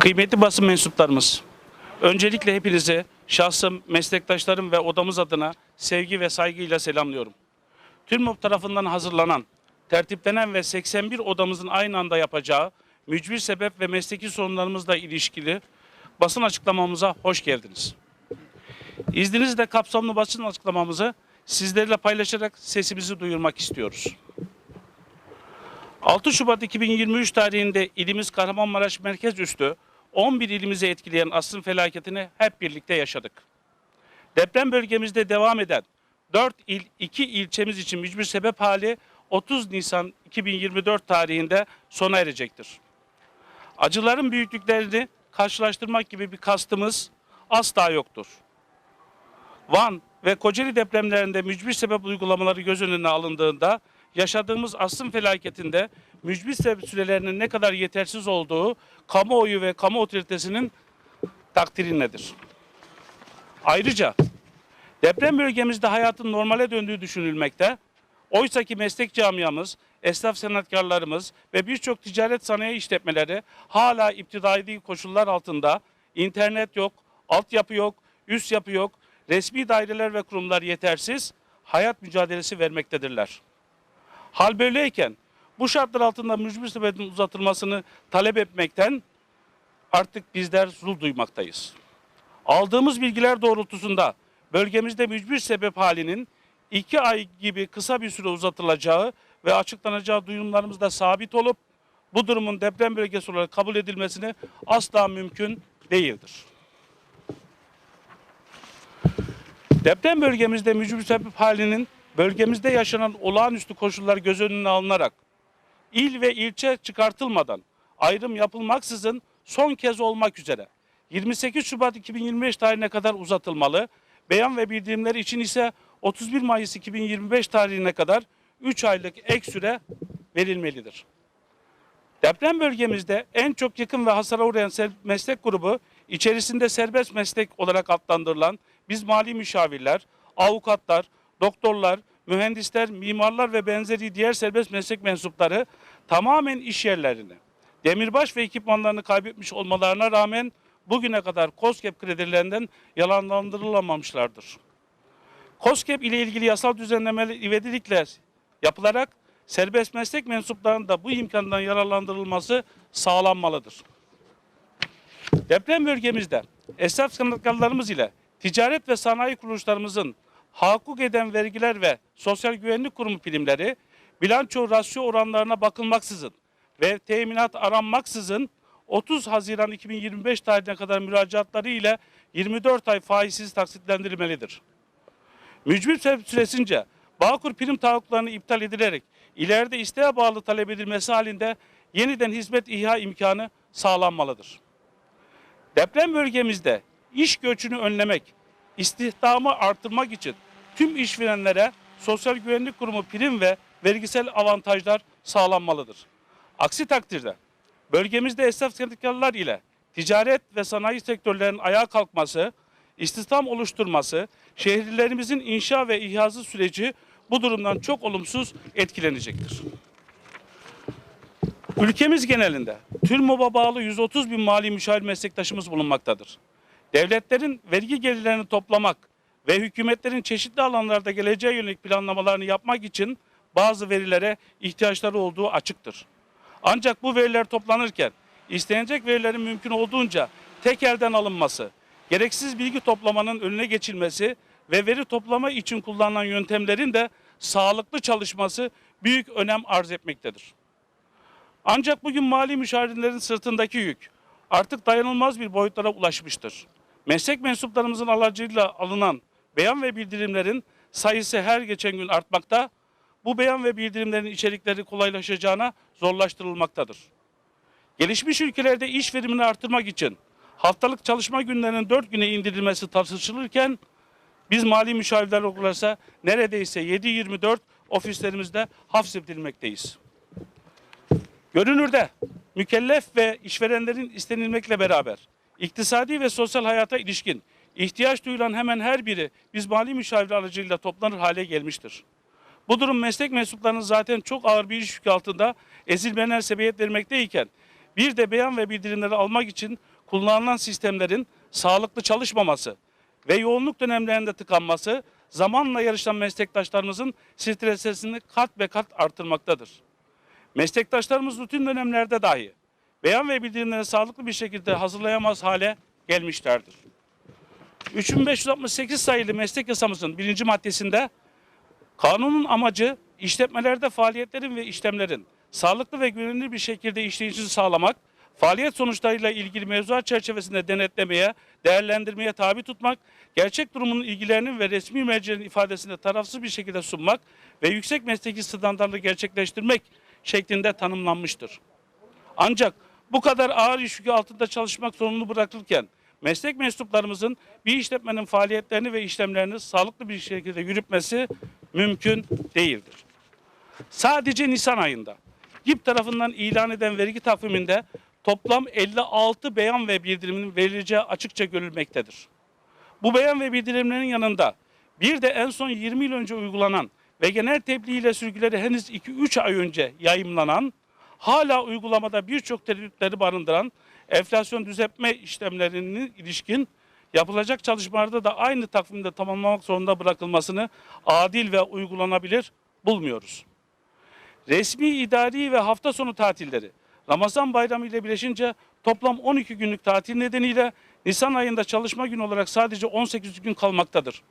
Kıymetli basın mensuplarımız, öncelikle hepinizi şahsım, meslektaşlarım ve odamız adına sevgi ve saygıyla selamlıyorum. TÜRMOP tarafından hazırlanan, tertiplenen ve 81 odamızın aynı anda yapacağı mücbir sebep ve mesleki sorunlarımızla ilişkili basın açıklamamıza hoş geldiniz. İzninizle kapsamlı basın açıklamamızı sizlerle paylaşarak sesimizi duyurmak istiyoruz. 6 Şubat 2023 tarihinde ilimiz Kahramanmaraş merkez üstü 11 ilimizi etkileyen asrın felaketini hep birlikte yaşadık. Deprem bölgemizde devam eden 4 il 2 ilçemiz için mücbir sebep hali 30 Nisan 2024 tarihinde sona erecektir. Acıların büyüklüklerini karşılaştırmak gibi bir kastımız asla yoktur. Van ve Kocaeli depremlerinde mücbir sebep uygulamaları göz önüne alındığında yaşadığımız asrın felaketinde mücbir sürelerinin ne kadar yetersiz olduğu kamuoyu ve kamu otoritesinin takdirindedir. Ayrıca deprem bölgemizde hayatın normale döndüğü düşünülmekte. Oysa ki meslek camiamız, esnaf sanatkarlarımız ve birçok ticaret sanayi işletmeleri hala iptidai koşullar altında internet yok, altyapı yok, üst yapı yok, resmi daireler ve kurumlar yetersiz, hayat mücadelesi vermektedirler. Hal böyleyken bu şartlar altında mücbir sebebin uzatılmasını talep etmekten artık bizler zul duymaktayız. Aldığımız bilgiler doğrultusunda bölgemizde mücbir sebep halinin iki ay gibi kısa bir süre uzatılacağı ve açıklanacağı duyumlarımızda sabit olup bu durumun deprem bölgesi olarak kabul edilmesini asla mümkün değildir. Deprem bölgemizde mücbir sebep halinin bölgemizde yaşanan olağanüstü koşullar göz önüne alınarak il ve ilçe çıkartılmadan ayrım yapılmaksızın son kez olmak üzere 28 Şubat 2025 tarihine kadar uzatılmalı. Beyan ve bildirimler için ise 31 Mayıs 2025 tarihine kadar 3 aylık ek süre verilmelidir. Deprem bölgemizde en çok yıkım ve hasara uğrayan meslek grubu içerisinde serbest meslek olarak adlandırılan biz mali müşavirler, avukatlar, doktorlar, mühendisler, mimarlar ve benzeri diğer serbest meslek mensupları tamamen iş yerlerini, demirbaş ve ekipmanlarını kaybetmiş olmalarına rağmen bugüne kadar COSGAP kredilerinden yalanlandırılamamışlardır. COSGAP ile ilgili yasal düzenlemeler ivedilikle yapılarak serbest meslek mensuplarının da bu imkandan yararlandırılması sağlanmalıdır. Deprem bölgemizde esnaf sanatkarlarımız ile ticaret ve sanayi kuruluşlarımızın hakuk eden vergiler ve sosyal güvenlik kurumu primleri bilanço rasyo oranlarına bakılmaksızın ve teminat aranmaksızın 30 Haziran 2025 tarihine kadar müracaatları ile 24 ay faizsiz taksitlendirilmelidir. Mücbir süresince Bağkur prim taahhütlarını iptal edilerek ileride isteğe bağlı talep edilmesi halinde yeniden hizmet ihya imkanı sağlanmalıdır. Deprem bölgemizde iş göçünü önlemek, istihdamı artırmak için tüm işverenlere Sosyal Güvenlik Kurumu prim ve vergisel avantajlar sağlanmalıdır. Aksi takdirde bölgemizde esnaf sendikalar ile ticaret ve sanayi sektörlerinin ayağa kalkması, istihdam oluşturması, şehirlerimizin inşa ve ihazı süreci bu durumdan çok olumsuz etkilenecektir. Ülkemiz genelinde TÜRMOB'a bağlı 130 bin mali müşavir meslektaşımız bulunmaktadır. Devletlerin vergi gelirlerini toplamak ve hükümetlerin çeşitli alanlarda geleceğe yönelik planlamalarını yapmak için bazı verilere ihtiyaçları olduğu açıktır. Ancak bu veriler toplanırken istenecek verilerin mümkün olduğunca tek elden alınması, gereksiz bilgi toplamanın önüne geçilmesi ve veri toplama için kullanılan yöntemlerin de sağlıklı çalışması büyük önem arz etmektedir. Ancak bugün mali müşavirlerin sırtındaki yük artık dayanılmaz bir boyutlara ulaşmıştır. Meslek mensuplarımızın aracılığıyla alınan beyan ve bildirimlerin sayısı her geçen gün artmakta. Bu beyan ve bildirimlerin içerikleri kolaylaşacağına zorlaştırılmaktadır. Gelişmiş ülkelerde iş verimini artırmak için haftalık çalışma günlerinin 4 güne indirilmesi tartışılırken biz mali müşavirler olarak neredeyse 7-24 ofislerimizde hapsedilmekteyiz. Görünürde mükellef ve işverenlerin istenilmekle beraber iktisadi ve sosyal hayata ilişkin ihtiyaç duyulan hemen her biri biz mali müşavir aracılığıyla toplanır hale gelmiştir. Bu durum meslek mensuplarının zaten çok ağır bir iş yükü altında ezilmelerine sebebiyet vermekteyken bir de beyan ve bildirimleri almak için kullanılan sistemlerin sağlıklı çalışmaması ve yoğunluk dönemlerinde tıkanması zamanla yarışan meslektaşlarımızın stresini kat ve kat artırmaktadır. Meslektaşlarımız rutin dönemlerde dahi beyan ve bildirimleri sağlıklı bir şekilde hazırlayamaz hale gelmişlerdir. 3568 sayılı meslek yasamızın birinci maddesinde kanunun amacı işletmelerde faaliyetlerin ve işlemlerin sağlıklı ve güvenilir bir şekilde işleyişini sağlamak, faaliyet sonuçlarıyla ilgili mevzuat çerçevesinde denetlemeye, değerlendirmeye tabi tutmak, gerçek durumun ilgilerinin ve resmi mercilerin ifadesinde tarafsız bir şekilde sunmak ve yüksek mesleki standartları gerçekleştirmek şeklinde tanımlanmıştır. Ancak bu kadar ağır iş yükü altında çalışmak zorunlu bırakılırken meslek mensuplarımızın bir işletmenin faaliyetlerini ve işlemlerini sağlıklı bir şekilde yürütmesi mümkün değildir. Sadece Nisan ayında GİP tarafından ilan eden vergi takviminde toplam 56 beyan ve bildirimin verileceği açıkça görülmektedir. Bu beyan ve bildirimlerin yanında bir de en son 20 yıl önce uygulanan ve genel tebliğ ile sürgüleri henüz 2-3 ay önce yayımlanan, hala uygulamada birçok tereddütleri barındıran enflasyon düzeltme işlemlerinin ilişkin yapılacak çalışmalarda da aynı takvimde tamamlamak zorunda bırakılmasını adil ve uygulanabilir bulmuyoruz. Resmi idari ve hafta sonu tatilleri Ramazan bayramı ile birleşince toplam 12 günlük tatil nedeniyle Nisan ayında çalışma günü olarak sadece 18 gün kalmaktadır.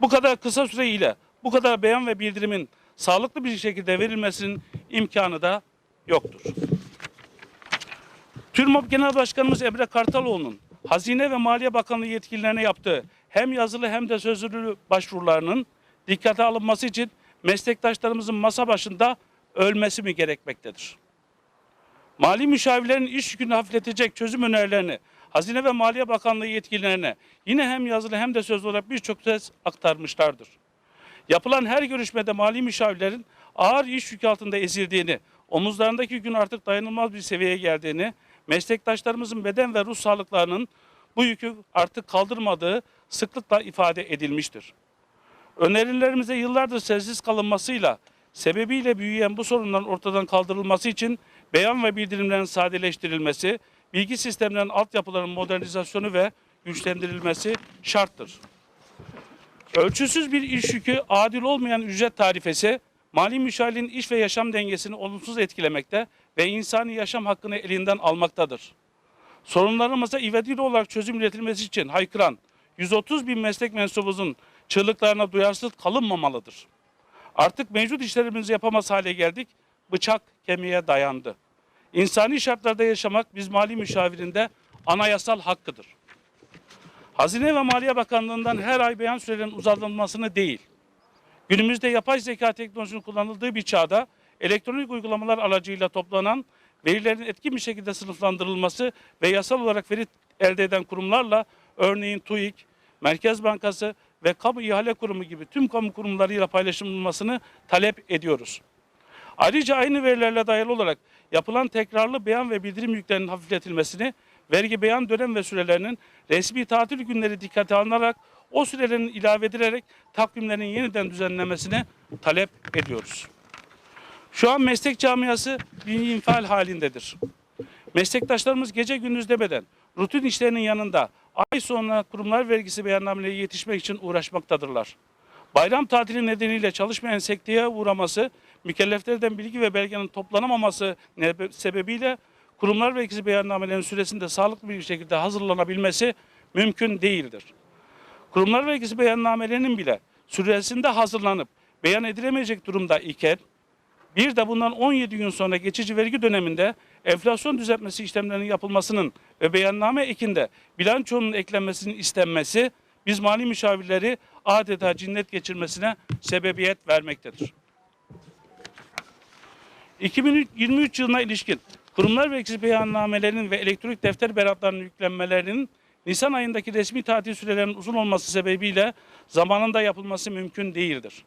Bu kadar kısa süre ile bu kadar beyan ve bildirimin sağlıklı bir şekilde verilmesinin imkanı da yoktur. TÜRMOP Genel Başkanımız Emre Kartaloğlu'nun Hazine ve Maliye Bakanlığı yetkililerine yaptığı hem yazılı hem de sözlü başvurularının dikkate alınması için meslektaşlarımızın masa başında ölmesi mi gerekmektedir? Mali müşavirlerin iş yükünü hafifletecek çözüm önerilerini Hazine ve Maliye Bakanlığı yetkililerine yine hem yazılı hem de sözlü olarak birçok kez aktarmışlardır. Yapılan her görüşmede mali müşavirlerin ağır iş yükü altında ezildiğini, omuzlarındaki yükün artık dayanılmaz bir seviyeye geldiğini, meslektaşlarımızın beden ve ruh sağlıklarının bu yükü artık kaldırmadığı sıklıkla ifade edilmiştir. Önerilerimize yıllardır sessiz kalınmasıyla sebebiyle büyüyen bu sorunların ortadan kaldırılması için beyan ve bildirimlerin sadeleştirilmesi, bilgi sistemlerinin altyapılarının modernizasyonu ve güçlendirilmesi şarttır. Ölçüsüz bir iş yükü, adil olmayan ücret tarifesi, mali müşavirliğin iş ve yaşam dengesini olumsuz etkilemekte ve insani yaşam hakkını elinden almaktadır. Sorunlarımıza ivedili olarak çözüm üretilmesi için haykıran 130 bin meslek mensubumuzun çığlıklarına duyarsız kalınmamalıdır. Artık mevcut işlerimizi yapamaz hale geldik, bıçak kemiğe dayandı. İnsani şartlarda yaşamak biz mali müşavirinde anayasal hakkıdır. Hazine ve Maliye Bakanlığı'ndan her ay beyan sürelerinin uzatılmasını değil, günümüzde yapay zeka teknolojisinin kullanıldığı bir çağda elektronik uygulamalar aracıyla toplanan verilerin etkin bir şekilde sınıflandırılması ve yasal olarak veri elde eden kurumlarla örneğin TÜİK, Merkez Bankası ve Kamu İhale Kurumu gibi tüm kamu kurumlarıyla paylaşılmasını talep ediyoruz. Ayrıca aynı verilerle dayalı olarak yapılan tekrarlı beyan ve bildirim yüklerinin hafifletilmesini, vergi beyan dönem ve sürelerinin resmi tatil günleri dikkate alınarak o sürelerin ilave edilerek takvimlerin yeniden düzenlemesini talep ediyoruz. Şu an meslek camiası bir infial halindedir. Meslektaşlarımız gece gündüz demeden rutin işlerinin yanında ay sonuna kurumlar vergisi beyannameleri yetişmek için uğraşmaktadırlar. Bayram tatili nedeniyle çalışmayan sekteye uğraması, mükelleflerden bilgi ve belgenin toplanamaması sebebiyle kurumlar vergisi beyannamelerinin süresinde sağlıklı bir şekilde hazırlanabilmesi mümkün değildir. Kurumlar vergisi beyannamelerinin bile süresinde hazırlanıp beyan edilemeyecek durumda iken bir de bundan 17 gün sonra geçici vergi döneminde enflasyon düzeltmesi işlemlerinin yapılmasının ve beyanname ekinde bilançonun eklenmesinin istenmesi biz mali müşavirleri adeta cinnet geçirmesine sebebiyet vermektedir. 2023 yılına ilişkin kurumlar vergisi beyannamelerinin ve elektronik defter beratlarının yüklenmelerinin Nisan ayındaki resmi tatil sürelerinin uzun olması sebebiyle zamanında yapılması mümkün değildir.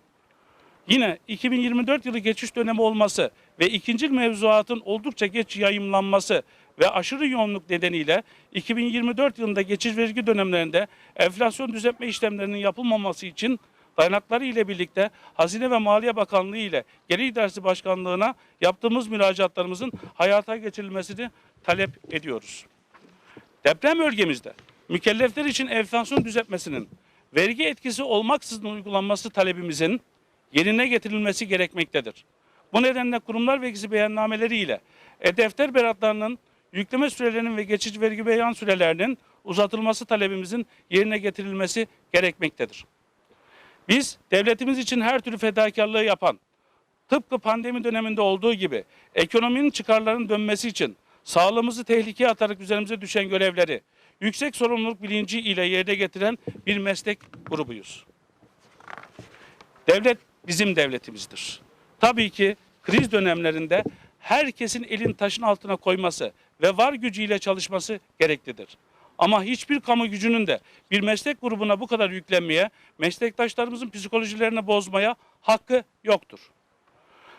Yine 2024 yılı geçiş dönemi olması ve ikinci mevzuatın oldukça geç yayımlanması ve aşırı yoğunluk nedeniyle 2024 yılında geçiş vergi dönemlerinde enflasyon düzeltme işlemlerinin yapılmaması için dayanakları ile birlikte Hazine ve Maliye Bakanlığı ile Gelir İdaresi Başkanlığı'na yaptığımız müracaatlarımızın hayata geçirilmesini talep ediyoruz. Deprem bölgemizde mükellefler için enflasyon düzeltmesinin vergi etkisi olmaksızın uygulanması talebimizin yerine getirilmesi gerekmektedir. Bu nedenle kurumlar vergisi beyannameleri ile e-defter beratlarının yükleme sürelerinin ve geçici vergi beyan sürelerinin uzatılması talebimizin yerine getirilmesi gerekmektedir. Biz devletimiz için her türlü fedakarlığı yapan, tıpkı pandemi döneminde olduğu gibi ekonominin çıkarlarının dönmesi için sağlığımızı tehlikeye atarak üzerimize düşen görevleri yüksek sorumluluk bilinci ile yerine getiren bir meslek grubuyuz. Devlet bizim devletimizdir. Tabii ki kriz dönemlerinde herkesin elin taşın altına koyması ve var gücüyle çalışması gereklidir. Ama hiçbir kamu gücünün de bir meslek grubuna bu kadar yüklenmeye, meslektaşlarımızın psikolojilerini bozmaya hakkı yoktur.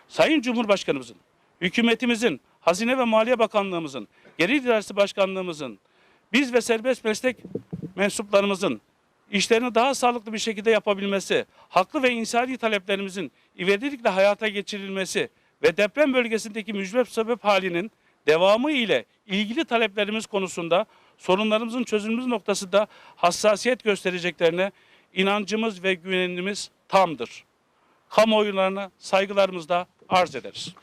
Sayın Cumhurbaşkanımızın, hükümetimizin, Hazine ve Maliye Bakanlığımızın, Gelir İdaresi Başkanlığımızın, biz ve serbest meslek mensuplarımızın işlerini daha sağlıklı bir şekilde yapabilmesi, haklı ve insani taleplerimizin ivedilikle hayata geçirilmesi ve deprem bölgesindeki mücbep sebep halinin devamı ile ilgili taleplerimiz konusunda sorunlarımızın çözülmesi noktasında hassasiyet göstereceklerine inancımız ve güvenimiz tamdır. Kamuoylarına saygılarımızla arz ederiz.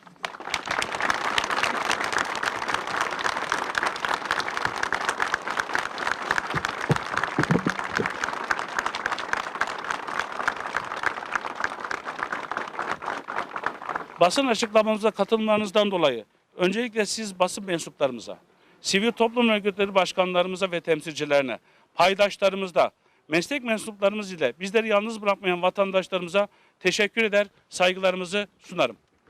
Basın açıklamamıza katılmanızdan dolayı öncelikle siz basın mensuplarımıza, sivil toplum örgütleri başkanlarımıza ve temsilcilerine, paydaşlarımızda, meslek mensuplarımız ile bizleri yalnız bırakmayan vatandaşlarımıza teşekkür eder, saygılarımızı sunarım.